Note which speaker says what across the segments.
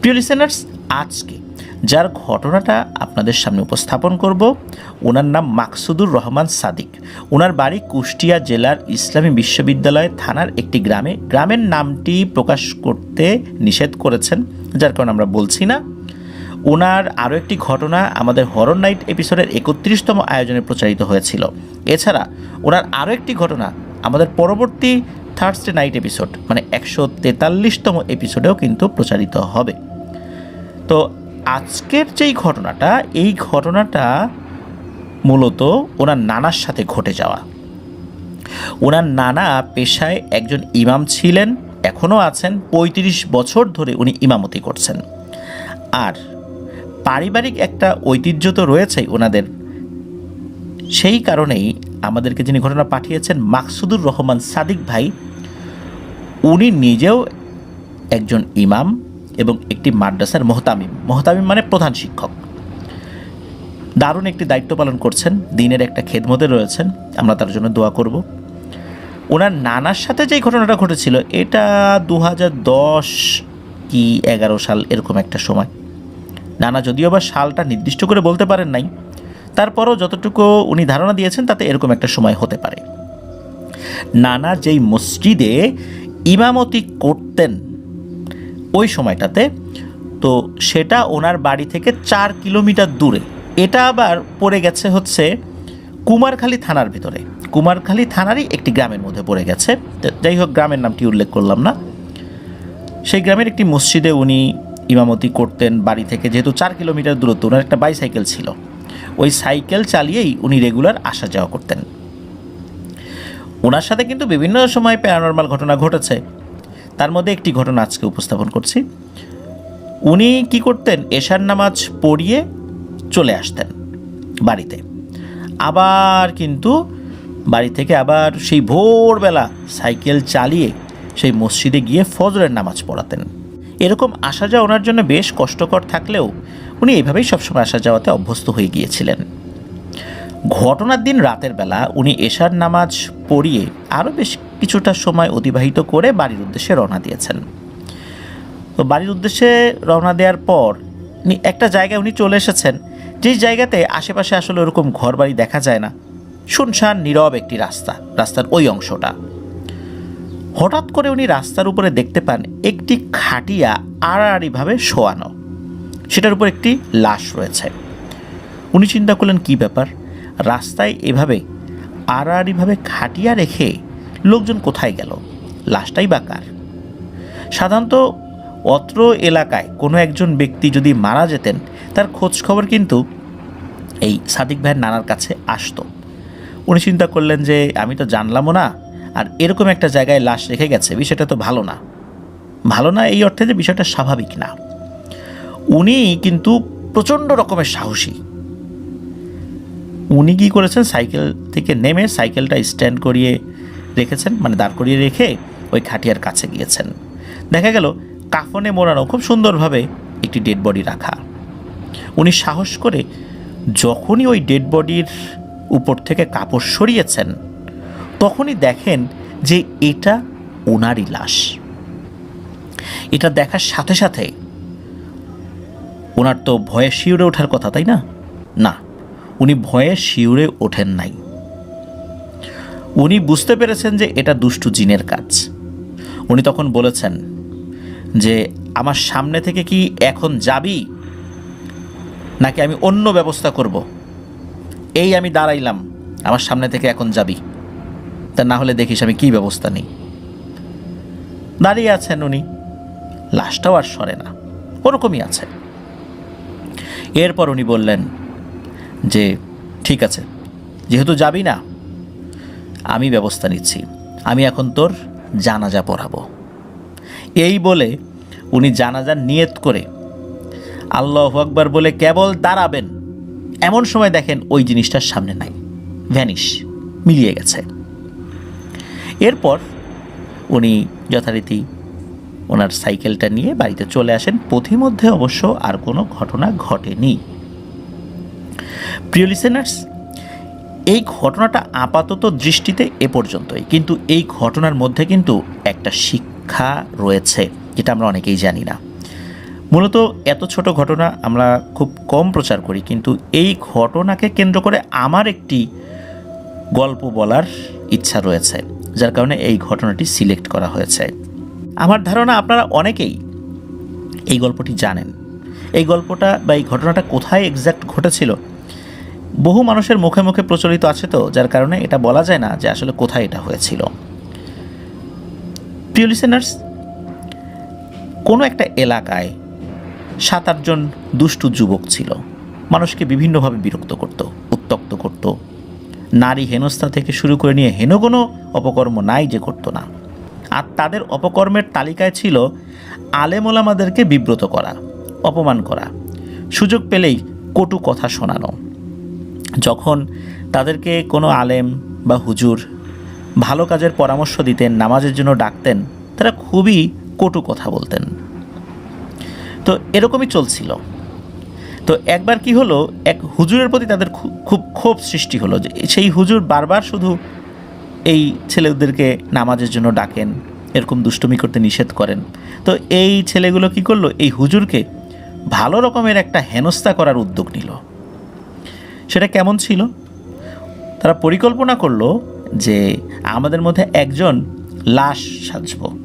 Speaker 1: প্রিয় লিসেনার্স আজকে যার ঘটনাটা আপনাদের সামনে উপস্থাপন করব, ওনার নাম মাকসুদুর রহমান সাদিক। ওনার বাড়ি কুষ্টিয়া জেলার ইসলামী বিশ্ববিদ্যালয় থানার একটি গ্রামে। গ্রামের নামটি প্রকাশ করতে নিষেধ করেছেন, যার কারণে আমরা বলছি না। ওনার আরও একটি ঘটনা আমাদের হরর নাইট এপিসোডের একত্রিশতম আয়োজনে প্রচারিত হয়েছিল। এছাড়া ওনার আরও একটি ঘটনা আমাদের পরবর্তী থার্সডে নাইট এপিসোড মানে একশো তেতাল্লিশতম এপিসোডেও কিন্তু প্রচারিত হবে। তো আজকের যেই ঘটনাটা, এই ঘটনাটা মূলত ওনার নানার সাথে ঘটে যাওয়া। ওনার নানা পেশায় একজন ইমাম ছিলেন, এখনও আছেন ৩৫ বছর ধরে উনি ইমামতি করছেন। আর পারিবারিক একটা ঐতিহ্য তো রয়েছেই ওনাদের। সেই কারণেই আমাদেরকে যিনি ঘটনা পাঠিয়েছেন, মাকসুদুর রহমান সাদিক ভাই, উনি নিজেও একজন ইমাম এবং একটি মাদ্রাসার মোহতামিম। মোহতামিম মানে প্রধান শিক্ষক। দারুণ একটি দায়িত্ব পালন করছেন। দিনের একটা খেদমতে রয়েছেন। আমরা তার জন্য দোয়া করব। ওনার নানার সাথে যেই ঘটনাটা ঘটেছিল, এটা দু দশ কি এগারো সাল এরকম একটা সময়। নানা যদিও বা সালটা নির্দিষ্ট করে বলতে পারেন নাই, তারপরও যতটুকু উনি ধারণা দিয়েছেন, তাতে এরকম একটা সময় হতে পারে। নানা যেই মসজিদে ইমামতি করতেন ওই সময়টাতে। তো সেটা ওনার বাড়ি থেকে চার কিলোমিটার দূরে। এটা আবার পড়ে গেছে হচ্ছে কুমারখালী থানার ভিতরে। কুমারখালী থানারই একটি গ্রামের মধ্যে পড়ে গেছে। যাই হোক, গ্রামের নামটি উল্লেখ করলাম না। সেই গ্রামের একটি মসজিদে উনি ইমামতি করতেন বাড়ি থেকে, যেহেতু চার কিলোমিটার দূরত্ব, ওনার একটা বাইসাইকেল ছিল। ওই সাইকেল চালিয়েই উনি রেগুলার আসা যাওয়া করতেন। ওনার সাথে কিন্তু বিভিন্ন সময় প্যারানর্মাল ঘটনা ঘটেছে। তার মধ্যে একটি ঘটনা আজকে উপস্থাপন করছি। উনি কি করতেন? এশার নামাজ পড়িয়ে চলে আসতেন বাড়িতে। আবার কিন্তু বাড়ি থেকে আবার সেই ভোরবেলা সাইকেল চালিয়ে সেই মসজিদে গিয়ে ফজরের নামাজ পড়াতেন। এরকম আসা যাওয়া ওনার জন্য বেশ কষ্টকর থাকলেও উনি এইভাবেই সবসময় আসা যাওয়াতে অভ্যস্ত হয়ে গিয়েছিলেন। ঘটনার দিন রাতের বেলা উনি এশার নামাজ পড়িয়ে আরও বেশ কিছুটা সময় অতিবাহিত করে বাড়ির উদ্দেশ্যে রওনা দিয়েছেন। তো বাড়ির উদ্দেশ্যে রওনা দেওয়ার পর একটা জায়গায় উনি চলে এসেছেন, যেই জায়গাতে আশেপাশে আসলে ওরকম ঘর বাড়ি দেখা যায় না। শুনশান, নীরব একটি রাস্তা, রাস্তার ওই অংশটা। হঠাৎ করে উনি রাস্তার উপরে দেখতে পান একটি খাটিয়া আড়াআড়িভাবে শোয়ানো। সেটার উপর একটি লাশ রয়েছে। উনি চিন্তা করলেন, কি ব্যাপার? রাস্তায় এভাবে আড়াআড়িভাবে খাটিয়া রেখে লোকজন কোথায় গেল? লাশটাই বা কার? সাধারণত অত্র এলাকায় কোনো একজন ব্যক্তি যদি মারা যেতেন, তার খবর কিন্তু এই সাদিক ভাইয়ের নানার কাছে আসতো। উনি চিন্তা করলেন যে, আমি তো জানলামও না, আর এরকম একটা জায়গায় লাশ রেখে গেছে, বিষয়টা তো ভালো না। ভালো না এই অর্থে যে বিষয়টা স্বাভাবিক না। উনি কিন্তু প্রচণ্ড রকমের সাহসী। উনি কী করেছেন? সাইকেল থেকে নেমে সাইকেলটা স্ট্যান্ড করিয়ে রেখেছেন মানে দাঁড় করিয়ে রেখে ওই খাটিয়ার কাছে গিয়েছেন। দেখা গেল, কাফনে মোড়ানো খুব সুন্দরভাবে একটি ডেড বডি রাখা। উনি সাহস করে যখনই ওই ডেড বডির উপর থেকে কাপড় সরিয়েছেন, তখনই দেখেন যে এটা ওনারই লাশ। এটা দেখার সাথে সাথে ওনার তো ভয়ে শিউরে ওঠার কথা, তাই না? না, উনি ভয়ে শিউরে ওঠেন নাই। উনি বুঝতে পেরেছেন যে এটা দুষ্টু জিনের কাজ। উনি তখন বলেছেন যে, আমার সামনে থেকে কি এখন যাবি? নাকি আমি অন্য ব্যবস্থা করব? এই আমি দাঁড়াইলাম, আমার সামনে থেকে এখন যাবি। তা না হলে দেখিস আমি কি ব্যবস্থা নিই। দাঁড়িয়ে আছেন উনি। লাশটাও আর সরে না, ওরকমই আছে। এরপর উনি বললেন যে, ঠিক আছে, যেহেতু যাবি না আমি ব্যবস্থা নিচ্ছি। আমি এখন তোর জানাজা পড়াবো। এই বলে উনি জানাজার নিয়ত করে আল্লাহ আকবর বলে কেবল দাঁড়াবেন। এমন সময় দেখেন ওই জিনিসটার সামনে নাই। ভ্যানিশ মিলিয়ে গেছে। এরপর উনি যথারীতি ওনার সাইকেলটা নিয়ে বাড়িতে চলে আসেন। পথিমধ্যে অবশ্য আর কোনো ঘটনা ঘটেনি। প্রিয় লিসেনার্স এই ঘটনাটা আপাতত দৃষ্টিতে এ পর্যন্তই। কিন্তু এই ঘটনার মধ্যে কিন্তু একটা শিক্ষা রয়েছে, যেটা আমরা অনেকেই জানি না। মূলত এত ছোট ঘটনা আমরা খুব কম প্রচার করি, কিন্তু এই ঘটনাকে কেন্দ্র করে আমার একটি গল্প বলার ইচ্ছা রয়েছে, যার কারণে এই ঘটনাটি সিলেক্ট করা হয়েছে। আমার ধারণা আপনারা অনেকেই এই গল্পটি জানেন। এই গল্পটা বা এই ঘটনাটা কোথায় এক্স্যাক্ট ঘটেছিল বহু মানুষের মুখে মুখে প্রচলিত আছে তো, যার কারণে এটা বলা যায় না যে আসলে কোথায় এটা হয়েছিল। প্রিয় কোনো একটা এলাকায় সাত আটজন দুষ্টু যুবক ছিল। মানুষকে বিভিন্নভাবে বিরক্ত করত, উত্তক্ত করত। নারী হেনস্থা থেকে শুরু করে নিয়ে হেন কোনো অপকর্ম নাই যে করতো না। আর তাদের অপকর্মের তালিকায় ছিল আলেমোলামাদেরকে বিব্রত করা, অপমান করা। সুযোগ পেলেই কটু কথা শোনানো। যখন তাদেরকে কোনো আলেম বা হুজুর ভালো কাজের পরামর্শ দিতেন, নামাজের জন্য ডাকতেন, তারা খুবই কটু কথা বলতেন। তো এরকমই চলছিল। তো একবার কি হলো, এক হুজুরের প্রতি তাদের খুব ক্ষোভ সৃষ্টি হলো যে সেই হুজুর বারবার শুধু এই ছেলেদেরকে নামাজের জন্য ডাকেন, এরকম দুষ্টুমি করতে নিষেধ করেন। তো এই ছেলেগুলো কি করল, এই হুজুরকে ভালো রকমের একটা হেনস্থা করার উদ্যোগ নিল। সেটা কেমন ছিল? তারা পরিকল্পনা করল যে আমাদের মধ্যে একজন লাশ সাজব।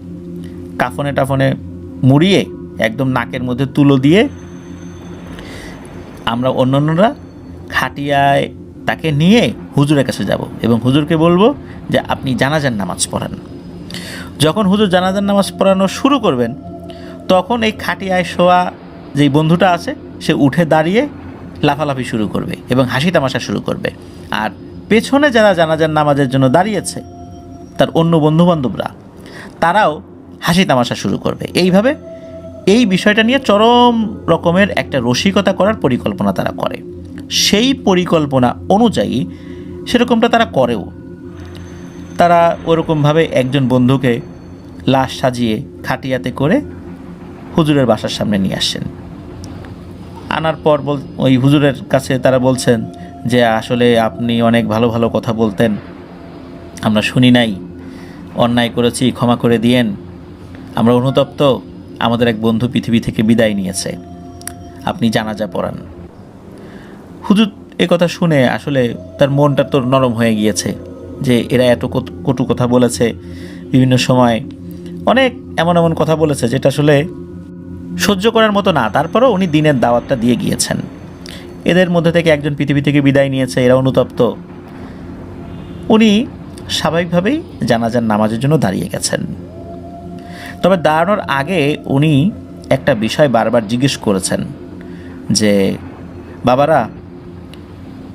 Speaker 1: কাফনে টাফনে মুড়িয়ে একদম নাকের মধ্যে তুলো দিয়ে আমরা অন্যান্যরা খাটিয়ায় তাকে নিয়ে হুজুরের কাছে যাব এবং হুজুরকে বলব যে আপনি জানাজার নামাজ পড়ান। যখন হুজুর জানাজার নামাজ পড়ানো শুরু করবেন, তখন এই খাটিয়ায় শোয়া যেই বন্ধুটা আছে, সে উঠে দাঁড়িয়ে লাফালাফি শুরু করবে এবং হাসি তামাশা শুরু করবে। আর পেছনে যারা জানাজার নামাজের জন্য দাঁড়িয়েছে, তার অন্য বন্ধুবান্ধবরা, তারাও হাসি তামাশা শুরু করবে। এইভাবে এই বিষয়টা নিয়ে চরম রকমের একটা রসিকতা করার পরিকল্পনা তারা করে। সেই পরিকল্পনা অনুযায়ী সেরকমটা তারা করেও। তারা ওরকমভাবে একজন বন্ধুকে লাশ সাজিয়ে খাটিয়াতে করে হুজুরের বাসার সামনে নিয়ে আসছেন আনার পর বল, ওই হুজুরের কাছে তারা বলছেন যে, আসলে আপনি অনেক ভালো ভালো কথা বলতেন, আমরা শুনি নাই, অন্যায় করেছি, ক্ষমা করে দিয়েন। আমরা অনুতপ্ত, আমাদের এক বন্ধু পৃথিবী থেকে বিদায় নিয়েছে, আপনি জানাজা পড়ান। হুজুর এ কথা শুনে আসলে তার মনটা তো নরম হয়ে গিয়েছে, যে এরা এত কটু কথা বলেছে, বিভিন্ন সময় অনেক এমন এমন কথা বলেছে, যেটা আসলে সহ্য করার মতো না, তারপরও উনি দিনের দাওয়াতটা দিয়ে গিয়েছেন। এদের মধ্যে থেকে একজন পৃথিবী থেকে বিদায় নিয়েছে, এরা অনুতপ্ত। উনি স্বাভাবিকভাবেই জানাজার নামাজের জন্য দাঁড়িয়ে গেছেন। তবে দাঁড়ানোর আগে উনি একটা বিষয় বারবার জিজ্ঞেস করেছেন যে, বাবারা,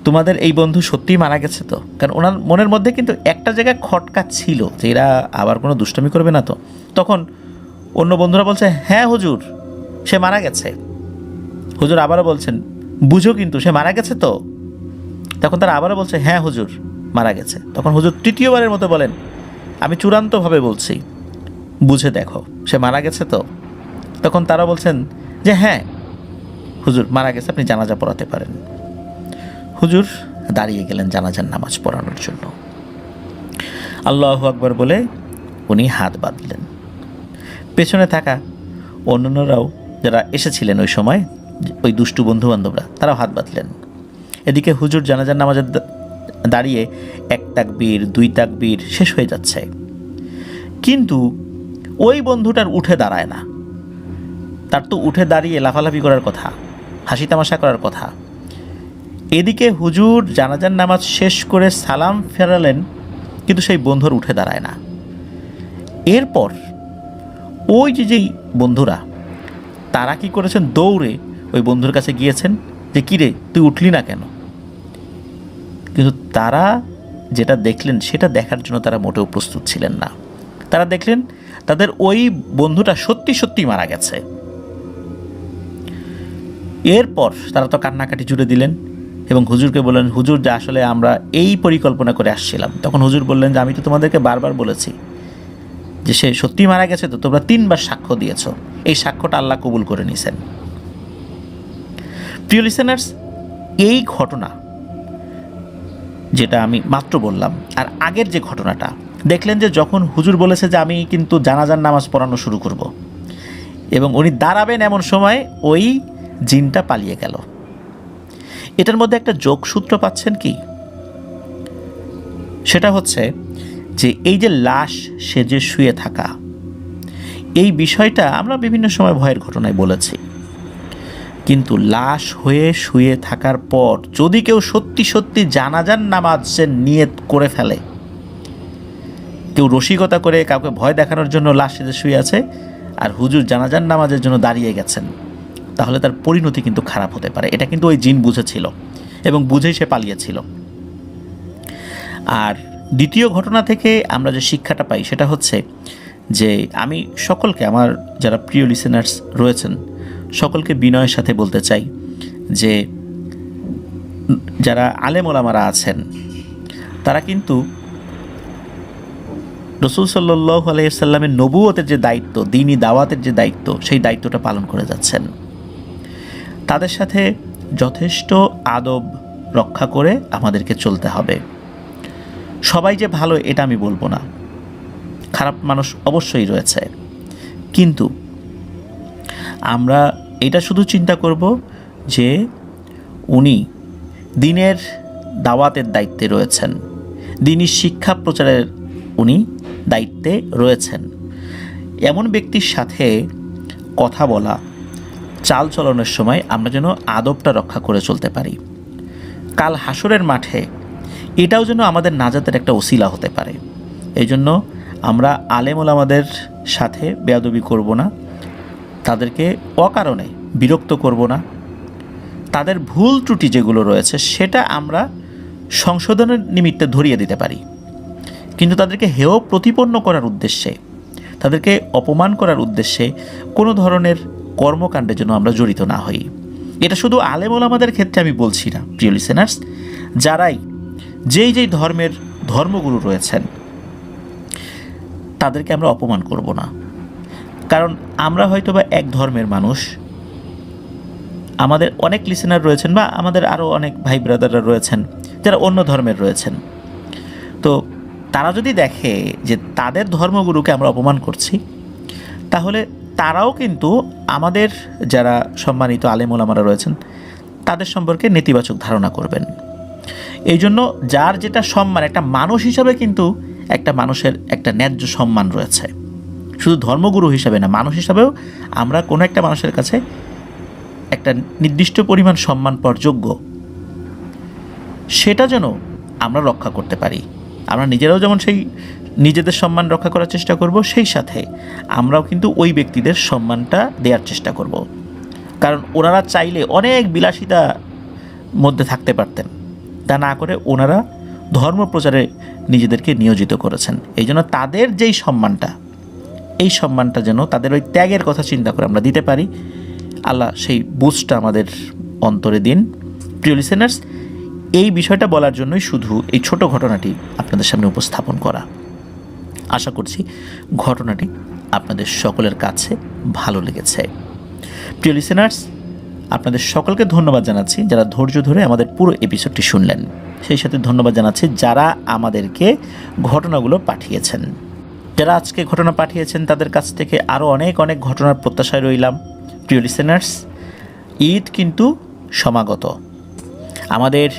Speaker 1: তোমাদের এই বন্ধু সত্যিই মারা গেছে তো? কারণ ওনার মনের মধ্যে কিন্তু একটা জায়গায় খটকা ছিল যে এরা আবার কোনো দুষ্টমি করবে না তো। তখন অন্য বন্ধুরা বলছে হ্যাঁ হুজুর। সে মারা গেছে। হুজুর আবারও বলছেন, বুঝো কিন্তু, সে মারা গেছে তো? তখন তারা আবারও বলছে হ্যাঁ হুজুর, মারা গেছে। তখন হুজুর তৃতীয়বারের মতো বলেন, আমি চূড়ান্তভাবে বলছি, বুঝে দেখো, সে মারা গেছে তো? তখন তারা বলছেন, যে হ্যাঁ হুজুর, মারা গেছে, আপনি জানাজা পড়াতে পারেন। হুজুর দাঁড়িয়ে গেলেন জানাজার নামাজ পড়ানোর জন্য। আল্লাহ আকবর বলে উনি হাত বাঁধলেন। পেছনে থাকা অন্যান্যরাও যারা এসেছিলেন ওই সময়, ওই দুষ্টু বন্ধু বান্ধবরা তারাও হাত বাঁধলেন। এদিকে হুজুর জানাজার নামাজের দাঁড়িয়ে এক তাকবীর, দুই তাকবীর শেষ হয়ে যাচ্ছে। কিন্তু ওই বন্ধুটার উঠে দাঁড়ায় না। তার তো উঠে দাঁড়িয়ে লাফালাফি করার কথা, হাসি তামাশা করার কথা। এদিকে হুজুর জানাজার নামাজ শেষ করে সালাম ফেরালেন, কিন্তু সেই বন্ধুর উঠে দাঁড়ায় না। এরপর ওই যে, যেই বন্ধুরা তারা কি করেছেন? দৌড়ে ওই বন্ধুর কাছে গিয়েছেন যে, কিরে, তুই উঠলি না কেন? কিন্তু তারা যেটা দেখলেন, সেটা দেখার জন্য তারা মোটেও প্রস্তুত ছিলেন না। তারা দেখলেন তাদের ওই বন্ধুটা সত্যি সত্যি মারা গেছে। এরপর তারা তো কান্নাকাটি জুড়ে দিলেন এবং হুজুরকে বললেন, হুজুর, যে আসলে আমরা এই পরিকল্পনা করে আসছিলাম। তখন হুজুর বললেন যে, আমি তো তোমাদেরকে বারবার বলেছি যে সে সত্যি মারা গেছে তো তোমরা তিনবার সাক্ষ্য দিয়েছ। এই সাক্ষ্যটা আল্লাহ কবুল করে নিছেন প্রিয় লিসেনার্স এই ঘটনা যেটা আমি মাত্র বললাম, আর আগের যে ঘটনাটা, দেখলেন যে যখন হুজুর বলেছে যে আমি কিন্তু জানাজার নামাজ পড়ানো শুরু করব। এবং উনি দাঁড়াবেন এমন সময় ওই জিনটা পালিয়ে গেল। এটার মধ্যে একটা যোগসূত্র পাচ্ছেন কি? সেটা হচ্ছে যে এই যে লাশ সে যে শুয়ে থাকা, এই বিষয়টা আমরা বিভিন্ন সময় ভয়ের ঘটনায় বলেছি। কিন্তু লাশ হয়ে শুয়ে থাকার পর যদি কেউ সত্যি সত্যি জানাজান নামাজের নিয়ত করে ফেলে, কেউ রসিকতা করে কাউকে ভয় দেখানোর জন্য লাশ সেজে শুয়ে আছে আর হুজুর জানাজান নামাজের জন্য দাঁড়িয়ে গেছেন, তাহলে তার পরিণতি কিন্তু খারাপ হতে পারে। এটা কিন্তু ওই জিন বুঝেছিল এবং বুঝেই সে পালিয়েছিল। আর দ্বিতীয় ঘটনা থেকে আমরা যে শিক্ষাটা পাই সেটা হচ্ছে যে আমি সকলকে, আমার যারা প্রিয় লিসেনার্স রয়েছেন, সকলকে বিনয়ের সাথে বলতে চাই যে যারা আলেম ওলামারা আছেন, তারা কিন্তু রসুল সাল্লাহ আলাইসাল্লামের নবুয়তের যে দায়িত্ব, দিনী দাওয়াতের যে দায়িত্ব, সেই দায়িত্বটা পালন করে যাচ্ছেন। তাদের সাথে যথেষ্ট আদব রক্ষা করে আমাদেরকে চলতে হবে। সবাই যে ভালো, এটা আমি বলব না। খারাপ মানুষ অবশ্যই রয়েছে। কিন্তু আমরা এটা শুধু চিন্তা করব যে উনি দিনের দাওয়াতের দায়িত্বে রয়েছেন। দিনই শিক্ষা প্রচারের উনি দায়িত্বে রয়েছেন। এমন ব্যক্তির সাথে কথা বলা চাল চলনের সময় আমরা যেন আদবটা রক্ষা করে চলতে পারি। কাল হাসরের মাঠে এটাও যেন আমাদের নাজাতের একটা ওসিলা হতে পারে। এই জন্য আমরা আলেমুল আমাদের সাথে বেয়াদবি করব না, তাদেরকে অকারণে বিরক্ত করব না। তাদের ভুল ত্রুটি যেগুলো রয়েছে, সেটা আমরা সংশোধনের নিমিত্তে ধরিয়ে দিতে পারি। কিন্তু তাদেরকে হেয় প্রতিপন্ন করার উদ্দেশ্যে, তাদেরকে অপমান করার উদ্দেশ্যে কোনো ধরনের কর্মকাণ্ডের জন্য আমরা জড়িত না হই। এটা শুধু আলেমল আমাদের ক্ষেত্রে আমি বলছি না, প্রিয় লিসেনার্স যারাই যেই যেই ধর্মের ধর্মগুরু রয়েছেন, তাদেরকে আমরা অপমান করব না। কারণ আমরা হয়তো বা এক ধর্মের মানুষ। আমাদের অনেক লিসেনার রয়েছেন বা আমাদের আরও অনেক ভাই ব্রাদাররা রয়েছেন, যারা অন্য ধর্মের রয়েছেন। তো তারা যদি দেখে যে তাদের ধর্মগুরুকে আমরা অপমান করছি, তাহলে তারাও কিন্তু আমাদের যারা সম্মানিত আলেমোলামারা রয়েছেন, তাদের সম্পর্কে নেতিবাচক ধারণা করবেন। এই জন্য যার যেটা সম্মান, একটা মানুষ হিসাবে কিন্তু একটা মানুষের একটা ন্যায্য সম্মান রয়েছে। শুধু ধর্মগুরু হিসাবে না, মানুষ হিসাবেও আমরা কোনো একটা মানুষের কাছে একটা নির্দিষ্ট পরিমাণ সম্মান পাওয়ার যোগ্য। সেটা যেন আমরা রক্ষা করতে পারি। আমরা নিজেরাও যেমন সেই নিজেদের সম্মান রক্ষা করার চেষ্টা করব, সেই সাথে আমরাও কিন্তু ওই ব্যক্তিদের সম্মানটা দেওয়ার চেষ্টা করব। কারণ ওনারা চাইলে অনেক বিলাসিতা মধ্যে থাকতে পারতেন। তা না করে ওনারা ধর্ম প্রচারে নিজেদেরকে নিয়োজিত করেছেন। এই জন্য তাদের যেই সম্মানটা, এই সম্মানটা যেন তাদের ওই ত্যাগের কথা চিন্তা করে আমরা দিতে পারি। আল্লাহ সেই বুঝটা আমাদের অন্তরে দিন। প্রিয় লিসেনার্স এই বিষয়টা বলার জন্যই শুধু এই ছোট ঘটনাটি আপনাদের সামনে উপস্থাপন করা। আশা করছি ঘটনাটি আপনাদের সকলের কাছে ভালো লেগেছে। প্রিয় লিসেনার্স আপনাদের সকলকে ধন্যবাদ জানাচ্ছি যারা ধৈর্য ধরে আমাদের পুরো এপিসোডটি শুনলেন। সেই সাথে ধন্যবাদ জানাচ্ছি যারা আমাদেরকে ঘটনাগুলো পাঠিয়েছেন। যারা আজকে ঘটনা পাঠিয়েছেন, তাদের কাছ থেকে আরও অনেক অনেক ঘটনার প্রত্যাশায় রইলাম। প্রিয় লিসেনার্স ঈদ কিন্তু সমাগত। আমাদের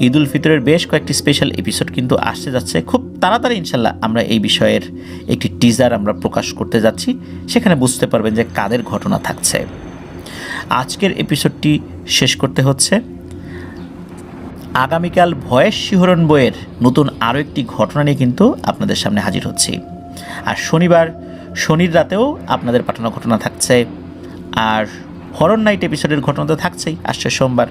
Speaker 1: ঈদ উল ফিতরের বেশ কয়েকটি স্পেশাল এপিসোড কিন্তু আসতে যাচ্ছে। খুব তাড়াতাড়ি ইনশাল্লাহ আমরা এই বিষয়ের একটি টিজার আমরা প্রকাশ করতে যাচ্ছি। সেখানে বুঝতে পারবেন যে কাদের ঘটনা থাকছে। আজকের এপিসোডটি শেষ করতে হচ্ছে। আগামীকাল ভয়েস শিহরণ বইয়ের নতুন আরও একটি ঘটনা নিয়ে কিন্তু আপনাদের সামনে হাজির হচ্ছি। আর শনিবার, শনির রাতেও আপনাদের পাঠানো ঘটনা থাকছে। আর হরর নাইট এপিসোডের ঘটনা তো থাকছেই, আসছে সোমবার।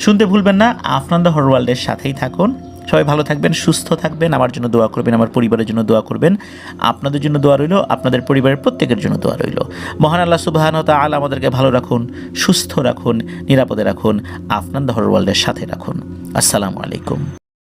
Speaker 1: শুনতে ভুলবেন না আফনান দ্য হর ওয়ার্ল্ডের সাথেই থাকুন। সবাই ভালো থাকবেন, সুস্থ থাকবেন, আমার জন্য দোয়া করবেন, আমার পরিবারের জন্য দোয়া করবেন। আপনাদের জন্য দোয়া রইল, আপনাদের পরিবারের প্রত্যেকের জন্য দোয়া রইল। মহান আল্লাহ সুবাহান আল আমাদেরকে ভালো রাখুন, সুস্থ রাখুন, নিরাপদে রাখুন আফনান দহর ওয়ার্ল্ডের সাথে রাখুন। আসসালামু আলাইকুম।